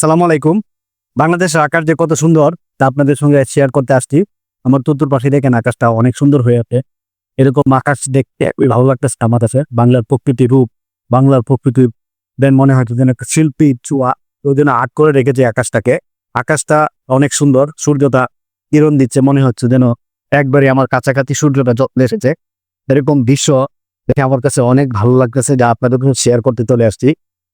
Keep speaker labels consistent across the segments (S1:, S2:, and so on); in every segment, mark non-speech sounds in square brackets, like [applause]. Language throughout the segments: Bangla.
S1: সালাম আলাইকুম। বাংলাদেশের আকাশ যে কত সুন্দর, তা আপনাদের সঙ্গে শেয়ার করতে আসছি। আমার চতুর পাশে দেখেন আকাশটা অনেক সুন্দর হয়ে আছে। এরকম আকাশ দেখতে খুবই ভালো লাগতেছে আমার কাছে। বাংলার প্রকৃতি রূপ, বাংলার প্রকৃতি দেন মনে হয় যেন একটা শিল্পী চুয়া ওই জন্য আর্ট করে রেখেছে আকাশটাকে। আকাশটা অনেক সুন্দর, সূর্যটা কিরণ দিচ্ছে, মনে হচ্ছে যেন একবারে আমার কাছাকাছি সূর্যটা চলে এসেছে। এরকম দৃশ্য দেখে আমার কাছে অনেক ভালো লাগতেছে, যা আপনাদের শেয়ার করতে চলে আসছি।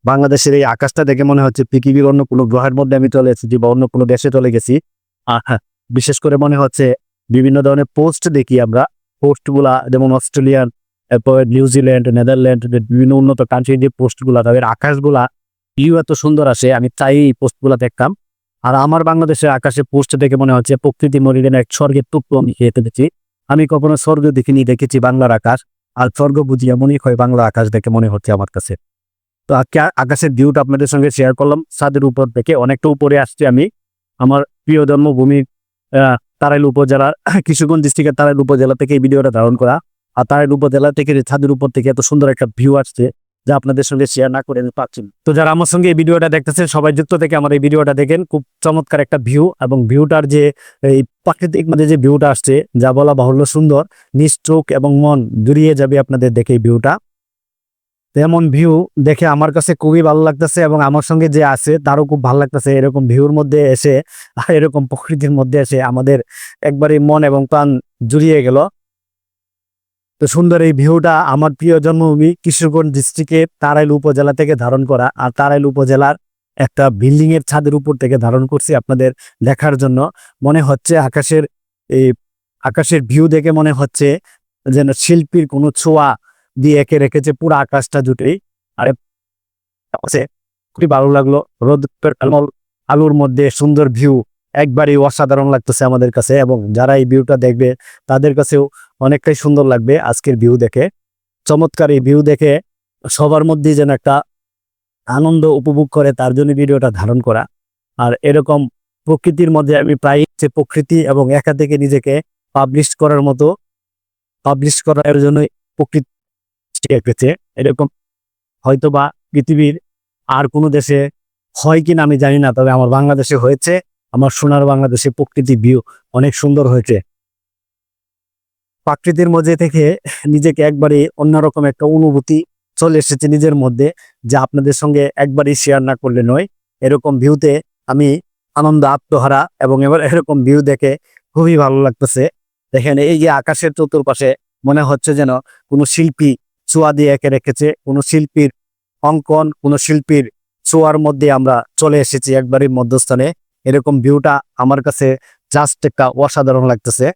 S1: বাংলাদেশের এই আকাশটা দেখে মনে হচ্ছে পৃথিবীর অন্য কোনো গ্রহের মধ্যে আমি চলে এসেছি বা অন্য কোনো দেশে চলে গেছি। হ্যাঁ, বিশেষ করে মনে হচ্ছে বিভিন্ন ধরনের পোস্ট দেখি আমরা। পোস্টগুলা যেমন অস্ট্রেলিয়ান এরপর নিউজিল্যান্ড নেদারল্যান্ড বিভিন্ন উন্নত কান্ট্রির যে পোস্টগুলা তাদের আকাশগুলা ভিউ এত সুন্দর আসে আমি তাই এই পোস্টগুলা দেখতাম। আর আমার বাংলাদেশের আকাশে পোস্ট দেখে মনে হচ্ছে প্রকৃতি মরিলেন এক স্বর্গের টুকরো আমি খেয়ে ফেলেছি। আমি কখনো স্বর্গ দেখিনি দেখেছি বাংলার আকাশ। আর স্বর্গ বুঝি এমনই হয় বাংলা আকাশ দেখে মনে হচ্ছে আমার কাছে। তো আকাশের ভিউটা আপনাদের সঙ্গে শেয়ার করলাম। ছাদের উপর থেকে অনেকটা উপরে আসছি আমি। আমার প্রিয় জন্মভূমি আহ, তারাইল উপজেলার [coughs] কিশোরগঞ্জ ডিস্ট্রিক্টের তারাইল উপজেলা থেকে এই ভিডিওটা ধারণ করা। আর তারাইল উপজেলা থেকে ছাদের উপর থেকে এত সুন্দর একটা ভিউ আসছে যা আপনাদের সঙ্গে শেয়ার না করে পাচ্ছি তো যারা আমার সঙ্গে এই ভিডিওটা দেখতেছেন সবাই যুক্ত থেকে আমার এই ভিডিওটা দেখেন। খুব চমৎকার একটা ভিউ এবং ভিউটার যে এই প্রাকৃতিক মধ্যে যে ভিউটা আসছে যা বলা বাহুল্য সুন্দর নিজ চোখ এবং মন জুড়িয়ে যাবে আপনাদের দেখে এই ভিউটা তেমন ভিউ দেখে আমার কাছে খুবই ভালো লাগতেছে এবং আমার সঙ্গে যে আছে তারও খুব ভালো লাগতেছে। এরকম ভিউর মধ্যে এসে, আর এরকম প্রকৃতির মধ্যে এসে আমাদের একবারই মন এবং প্রাণ জুড়িয়ে গেল। তো সুন্দর এই ভিউটা আমার প্রিয় জন্মভূমি কিশোরগঞ্জ ডিস্ট্রিক্টের তারাইল উপজেলা থেকে ধারণ করা, আর তারাইল উপজেলার একটা বিল্ডিং এর ছাদের উপর থেকে ধারণ করছি আপনাদের দেখার জন্য। মনে হচ্ছে আকাশের এই আকাশের ভিউ দেখে মনে হচ্ছে যেন শিল্পীর কোনো ছোঁয়া দিয়ে একে রেখেছে পুরো আকাশটা জুটেই। আরে খুবই ভালো লাগল। রোদ আলো- আলোর মধ্যে সুন্দর ভিউ একবারই অসাধারণ লাগতেছে আমাদের কাছে এবং যারা এই ভিউটা দেখবে, তাদের কাছেও অনেকটাই সুন্দর লাগবে আজকের ভিউ দেখে। চমৎকার এই ভিউ দেখে সবার মধ্যে যেন একটা আনন্দ উপভোগ করে, তার জন্য ভিডিওটা ধারণ করা। আর এরকম প্রকৃতির মধ্যে আমি প্রায় যে প্রকৃতি এবং একা থেকে নিজেকে পাবলিশ করার মতো পাবলিশ করার জন্য প্রকৃতি এঁকেছে। এরকম হয়তোবা পৃথিবীর আর কোনো দেশে হয় কিনা আমি জানি না, তবে আমার বাংলাদেশে হয়েছে। আমার সোনার বাংলাদেশে প্রকৃতি ভিউ অনেক সুন্দর হয়েছে। প্রাকৃতির মধ্যে থেকে নিজেকে একবারে অন্যরকম একটা অনুভূতি চলে এসেছে নিজের মধ্যে, যা আপনাদের সঙ্গে একবারই শেয়ার না করলে নয়। এরকম ভিউতে আমি আনন্দ, আত্মহারা এবং এবার এরকম ভিউ দেখে খুবই ভালো লাগতেছে। দেখেন, এই যে আকাশের চতুর্পাশে মনে হচ্ছে যেন কোনো শিল্পী ছোঁয়া দিয়ে একে রেখেছে, কোনো শিল্পীর অঙ্কন, কোনো শিল্পীর ছোঁয়ার মধ্যে আমরা চলে এসেছি একবারই মধ্যস্থানে। এরকম ভিউটা আমার কাছে জাস্ট একটা অসাধারণ লাগতেছে।